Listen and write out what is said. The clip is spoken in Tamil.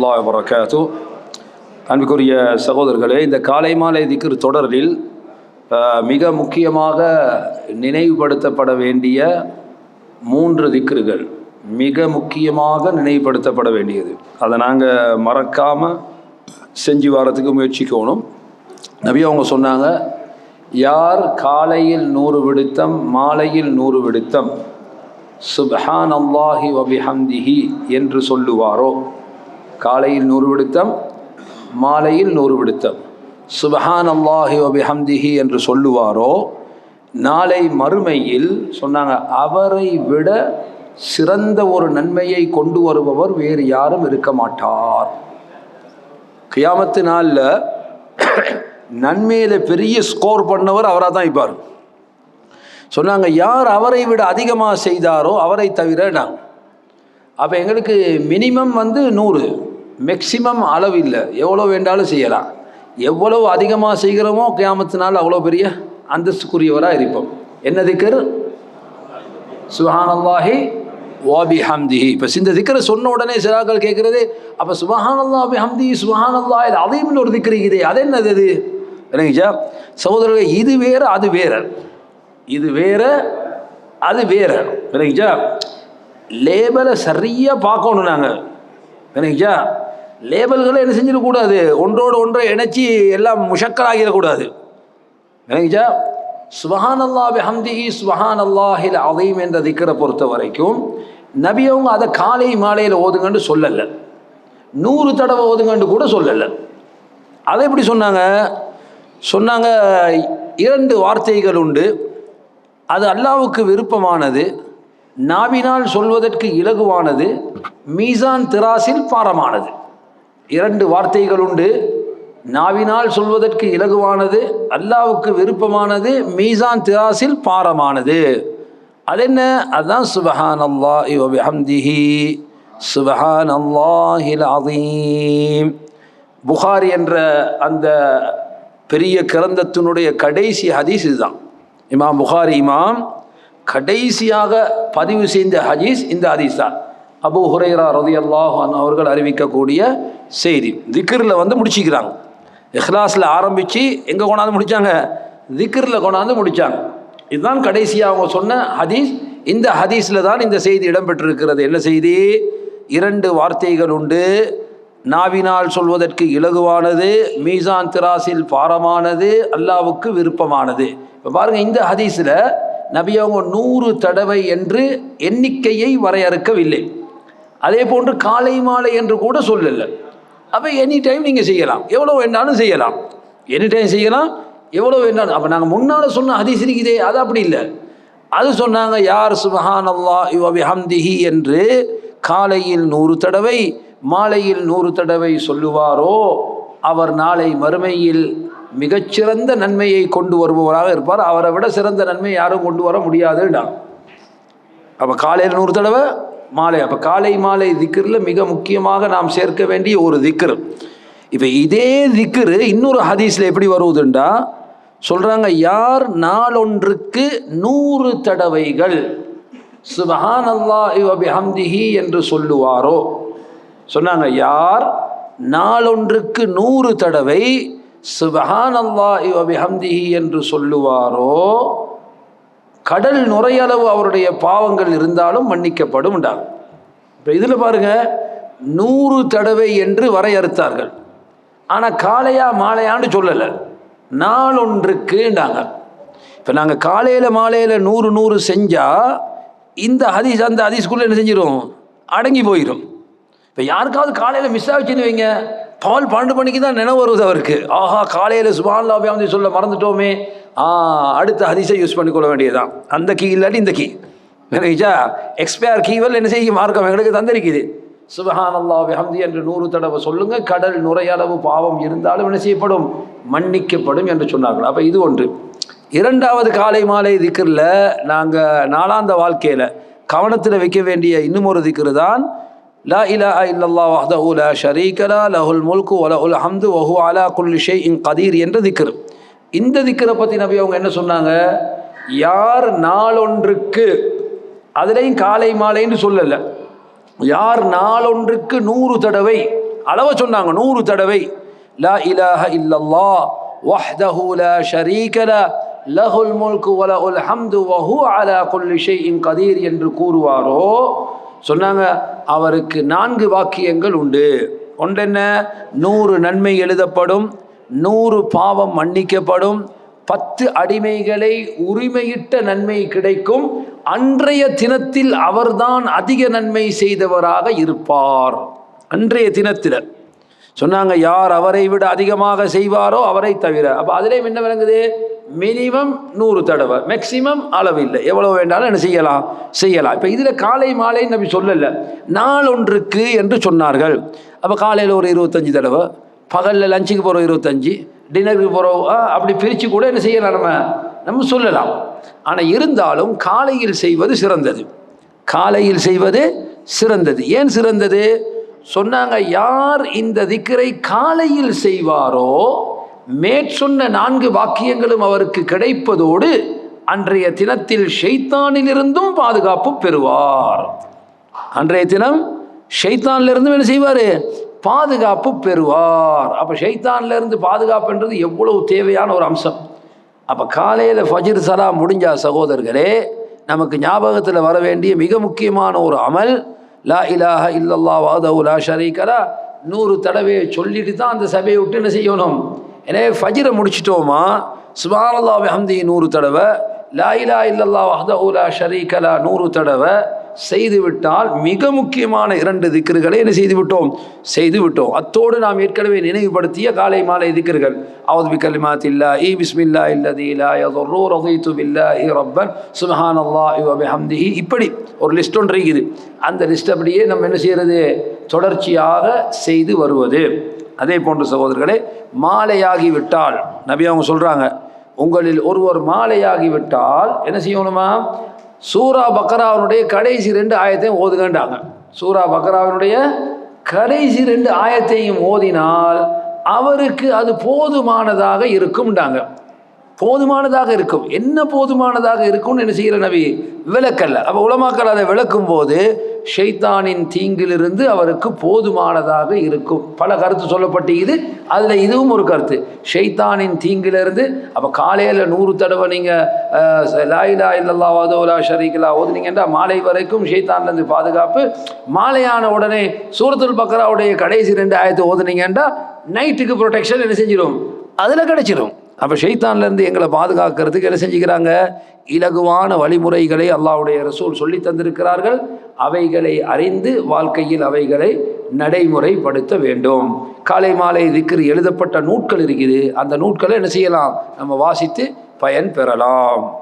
வரமத்துல்லா வரகாத்து அன்புக்குரிய சகோதரர்களே இந்த காலை மாலை திக்ர் தொடரில் மிக முக்கியமாக நினைவுபடுத்தப்பட வேண்டிய மூன்று திக்ருகள் மிக முக்கியமாக நினைவுபடுத்தப்பட வேண்டியது. அதை நாங்கள் மறக்காமல் செஞ்சு வரத்துக்கு முயற்சிக்கணும். நபி அவங்க சொன்னாங்க யார் காலையில் நூறு விடுத்தம் மாலையில் நூறு விடுத்தம் சுப்ஹான் அல்லாஹி வபிஹம்திஹி என்று சொல்லுவாரோ? காலையில் நூறு விடுத்தம் மாலையில் நூறு விடுத்தம். சுபஹான் அல்லாஹி ஒபிஹம்திஹி என்று சொல்லுவாரோ நாளை மறுமையில் சொன்னாங்க அவரை விட சிறந்த ஒரு நன்மையை கொண்டு வருபவர் வேறு யாரும் இருக்க மாட்டார். கியாமத்து நாளில் நன்மையில் பெரிய ஸ்கோர் பண்ணவர் அவராக தான் இருப்பார். சொன்னாங்க யார் அவரை விட அதிகமாக செய்தாரோ அவரை தவிர நான். அப்போ எங்களுக்கு மினிமம் வந்து நூறு. மேக்சிமம் அளவு இல்லை. எவ்வளோ வேண்டாலும் செய்யலாம். எவ்வளவு அதிகமாக செய்கிறோமோ கியாமத்தினால் அவ்வளோ பெரிய அந்தஸ்துக்குரியவராக இருப்போம். என்ன திக்கர்? சுஹானல்லாஹி வாபி ஹம்திஹி இப்போ இந்த திக்கரை சொன்ன உடனே சிலாக்கள் கேட்குறது அப்போ சுபஹானல்லா பி ஹம்தி சுபஹானல்லா இது அதையும் ஒரு திக்கர் இருக்குது. அது என்னது அது இல்லைங்கச்சா சகோதரர்கள் இது வேற அது வேற. இது வேற அது வேற. இல்லைங்கச்சா லேபலை சரியாக பார்க்கணும் நாங்கள் இல்லைங்கச்சா லேபல்களை என்ன செஞ்சிடக்கூடாது? ஒன்றோடு ஒன்றை இணைச்சி எல்லாம் முஷக்கராகிடக்கூடாது. இல்லைங்கச்சா சுபஹான் அல்லாஹ் ஹம்திஹி சுபஹான் அல்லாஹில் அதையும் என்ற திக்கரை பொறுத்த வரைக்கும் நபி அவங்க அதை காலை மாலையில் ஓதுங்கன்னு சொல்லலை. நூறு தடவை ஓதுங்கன்னு கூட சொல்லலை. அதை எப்படி சொன்னாங்க? சொன்னாங்க இரண்டு வார்த்தைகள் உண்டு. அது அல்லாவுக்கு விருப்பமானது நாவினால் சொல்வதற்கு இலகுவானது மீசான் திராசில் பாரமானது. இரண்டு வார்த்தைகள் உண்டு. நாவினால் சொல்வதற்கு இலகுவானது அல்லாவுக்கு விருப்பமானது மீசான் திராசில் பாரமானது. அது என்ன அதுதான் சுபஹான் அல்லா வபிஹம்திஹி சுபஹான் அல்லாஹில் அதீம் புகாரி என்ற அந்த பெரிய கிரந்தத்தினுடைய கடைசி ஹதீஸ் இதுதான். இமாம் புகாரி இமாம் கடைசியாக பதிவு செய்த ஹதீஸ் இந்த ஹதீஸ் தான். அபு ஹுரைரா ரதி அல்லாஹான் அவர்கள் அறிவிக்கக்கூடிய செய்தி. திக்ரில் வந்து முடிச்சிக்கிறாங்க. இஹ்லாஸில் ஆரம்பித்து எங்கே கொண்டாந்து முடித்தாங்க திக்ரில் கொண்டாந்து முடித்தாங்க இதுதான் கடைசியாக அவங்க சொன்ன ஹதீஸ். இந்த ஹதீஸில் தான் இந்த செய்தி இடம்பெற்றிருக்கிறது. என்ன செய்தி? இரண்டு வார்த்தைகள் உண்டு. நாவினால் சொல்வதற்கு இலகுவானது மீசான் திராசில் பாரமானது அல்லாவுக்கு விருப்பமானது. இப்போ பாருங்கள் இந்த ஹதீஸில் நபி அவங்க நூறு தடவை என்று எண்ணிக்கையை வரையறுக்கவில்லை. அதே போன்று காலை மாலை என்று கூட சொல்லலை. அப்போ எனி டைம் நீங்கள் செய்யலாம். எவ்வளோ வேண்டாலும் செய்யலாம். எனி டைம் செய்யலாம் எவ்வளோ வேண்டாலும் அப்போ நாங்கள் முன்னால் சொன்ன ஹதீஸ் இருக்குதே அது அப்படி இல்லை. அது சொன்னாங்க யார் சுபஹான் அல்லா இவபி என்று காலையில் நூறு தடவை மாலையில் நூறு தடவை சொல்லுவாரோ அவர் நாளை மறுமையில் மிகச்சிறந்த நன்மையை கொண்டு வருபவராக இருப்பார். அவரை விட சிறந்த நன்மை யாரும் கொண்டு வர முடியாதுன்றாங்க. அப்போ காலையில் நூறு தடவை மாலை. அப்போ காலை மாலை திக்கரில் மிக முக்கியமாக நாம் சேர்க்க வேண்டிய ஒரு திக்கர் இப்போ இதே திக்கரு இன்னொரு ஹதீஸில் எப்படி வருவதுண்டா? சொல்கிறாங்க யார் நாளொன்றுக்கு நூறு தடவைகள் சுபஹான் அல்லாஹி என்று சொல்லுவாரோ? சொன்னாங்க யார் நாளொன்றுக்கு நூறு தடவை சுபஹான் அல்லாஹி என்று சொல்லுவாரோ கடல் நுரையளவு அவருடைய பாவங்கள் இருந்தாலும் மன்னிக்கப்படும் என்றார். இப்போ இதில் பாருங்க நூறு தடவை என்று வரையறுத்தார்கள். ஆனால் காலையா மாலையான்னு சொல்லலை. நாளொன்றுக்குண்டாங்க இப்போ நாங்கள் காலையில் மாலையில் நூறு நூறு செஞ்சால் இந்த ஹதீஸ் அந்த ஹதீஸ்குள்ளே என்ன செஞ்சிடும் அடங்கி போயிடும் இப்போ யாருக்காவது காலையில் மிஸ் ஆச்சுன்னு வைங்க. பால் பன்னெண்டு மணிக்கு தான் நினைவு வருவது அவருக்கு. ஆஹா காலையில் சுபான்லா வந்து சொல்ல மறந்துட்டோமே. ஆ அடுத்த ஹதீஸை யூஸ் பண்ணிக்கொள்ள வேண்டியதுதான். அந்த கீ இல்லாட்டி இந்த கீ. விளங்கிச்சா எக்ஸ்பயர் கீவல் என்ன செய்ய மார்க்கம் எங்களுக்கு தந்திருக்குது. சுபஹான் அல்லா ஹம்தி என்று நூறு தடவை சொல்லுங்க. கடல் நுரையளவு பாவம் இருந்தாலும் என்ன செய்யப்படும்? மன்னிக்கப்படும் என்று சொன்னார்கள். அப்போ இது ஒன்று. இரண்டாவது காலை மாலை திக்கரில் நாங்கள் நாளாந்த வாழ்க்கையில் கவனத்தில் வைக்க வேண்டிய இன்னும் ஒரு திக்ரு தான் லா இலாஹ இல்லல்லா வஹ்தஹு லா ஷரீக லா லஹுல் முல்கு வ ஹம்து வஹு ஹுவ அலா குல்லி ஷைஇன் கதீர் என்ற திக்ர் இந்த திக்ரை பற்றி நபி அவங்க என்ன சொன்னாங்க? யார் நாளொன்றுக்கு அதுலேயும் காலை மாலைன்னு சொல்லலை. யார் நாளொன்றுக்கு நூறு தடவை அளவை சொன்னாங்க நூறு தடவை. லா இலாஹ இல்லல்லாஹ் வஹ்தஹு லா ஷரீக லஹுல் முல்கு வ ஹம்து வஹு ஹுவ அலா குல்லி ஷைஇன் கதீர் என்று கூறுவாரோ? சொன்னாங்க அவருக்கு நான்கு வாக்கியங்கள் உண்டு. ஒன்றென்ன? நூறு நன்மை எழுதப்படும் நூறு பாவம் மன்னிக்கப்படும் பத்து அடிமைகளை உரிமையிட்ட நன்மை கிடைக்கும் அன்றைய தினத்தில் அவர்தான் அதிக நன்மை செய்தவராக இருப்பார். அன்றைய தினத்தில். சொன்னாங்க யார் அவரை விட அதிகமாக செய்வாரோ அவரை தவிர. அப்போ அதிலேயும் என்ன விளங்குது? மினிமம் நூறு தடவை. மேக்சிமம் அளவு இல்லை எவ்வளோ வேண்டாலும் என்ன செய்யலாம்? செய்யலாம். இப்போ இதில் காலை மாலை நம்பி சொல்லலை. நாள் ஒன்றுக்கு என்று சொன்னார்கள். அப்போ காலையில் ஒரு இருபத்தஞ்சி தடவை. பகலில் லஞ்சுக்கு போகிறோம் இருபத்தஞ்சி. டின்னருக்கு போகிறோம் அப்படி பிரித்து கூட என்ன செய்யலாம் நம்ம? நம்ம சொல்லலாம். ஆனால் இருந்தாலும் காலையில் செய்வது சிறந்தது. காலையில் செய்வது சிறந்தது. ஏன் சிறந்தது? சொன்னாங்க யார் இந்த திக்கரை காலையில் செய்வாரோ மேற்சொன்ன நான்கு வாக்கியங்களும் அவருக்கு கிடைப்பதோடு அன்றைய தினத்தில் ஷைத்தானிலிருந்தும் பாதுகாப்பு பெறுவார். அன்றைய தினம் ஷைத்தான்லேருந்தும் என்ன செய்வார்? பாதுகாப்பு பெறுவார். அப்போ ஷைத்தான்லேருந்து பாதுகாப்புன்றது எவ்வளவு தேவையான ஒரு அம்சம். அப்போ காலையில் ஃபஜிர் சலா முடிஞ்சா சகோதரர்களே நமக்கு ஞாபகத்தில் வர வேண்டிய மிக முக்கியமான ஒரு அமல் லா இலாஹ இல்லல்லா வாதவு லா ஷரீகலா நூறு தடவையை சொல்லிட்டு தான் அந்த சபையை விட்டு என்ன செய்யணும்? எனவே ஃபஜிரை முடிச்சிட்டோமா? சுபானல்லா ஹம்தி நூறு தடவை. லா இலா இல்லல்லா வஹத ஊலா ஷரீகலா நூறு தடவை. செய்து விட்டால் மிக முக்கியமான இரண்டு திக்கர்களை என்ன செய்து விட்டோம்? செய்து விட்டோம். அத்தோடு நாம் ஏற்கனவே நினைவுபடுத்திய காலை மாலை திக்கர்கள் அவது பிகலிமாத் இல்லா இ பிஸ்மில்லா இல்லதி லா யதுர்ரு பில்லா இ ரப்பன் சுப்ஹானல்லாஹி வ பிஹம்திஹி. இப்படி ஒரு லிஸ்ட் ஒன்று இருக்குது. அந்த லிஸ்ட் அப்படியே நம்ம என்ன செய்யறது? தொடர்ச்சியாக செய்து வருவது. அதே போன்ற சகோதரர்களே மாலையாகிவிட்டால் நபி அவங்க சொல்கிறாங்க உங்களில் ஒருவர் மாலையாகிவிட்டால் என்ன செய்யணுமா? சூரா பக்ராவினுடைய கடைசி ரெண்டு ஆயத்தையும் ஓதுங்கண்டாங்க சூரா பக்ராவினுடைய கடைசி ரெண்டு ஆயத்தையும் ஓதினால் அவருக்கு அது போதுமானதாக இருக்கும்டாங்க போதுமானதாக இருக்கும். என்ன போதுமானதாக இருக்கும்னு என்ன செய்கிற நபி? விளக்கல்ல. அப்போ உலமாக்கள் அதை விளக்கும் போது ஷைத்தானின் தீங்கிலிருந்து அவருக்கு போதுமானதாக இருக்கும். பல கருத்து சொல்லப்பட்டு இது. அதில் இதுவும் ஒரு கருத்து. ஷைத்தானின் தீங்கிலிருந்து அப்போ காலையில் நூறு தடவை நீங்கள் லாயிலா இல்லல்லா வாதோலா ஷரீகலா ஓதுனீங்கன்னா மாலை வரைக்கும் ஷைத்தான்லேருந்து பாதுகாப்பு. மாலையான உடனே சூரத்துல் பக்ராவுடைய கடைசி ரெண்டு ஆயத்தை ஓதுனீங்கன்னா நைட்டுக்கு ப்ரொடெக்ஷன் என்ன செஞ்சிடும் அதில் கிடைச்சிடும் அப்போ ஷைத்தான்லேருந்து எங்களை பாதுகாக்கிறதுக்கு என்ன செஞ்சுக்கிறாங்க? இலகுவான வழிமுறைகளை அல்லாவுடைய ரசூல் சொல்லி தந்திருக்கிறார்கள். அவைகளை அறிந்து வாழ்க்கையில் அவைகளை நடைமுறைப்படுத்த வேண்டும். காலை மாலை திக்ரு எழுதப்பட்ட நூட்கள் இருக்குது. அந்த நூட்களை என்ன செய்யலாம்? நம்ம வாசித்து பயன் பெறலாம்.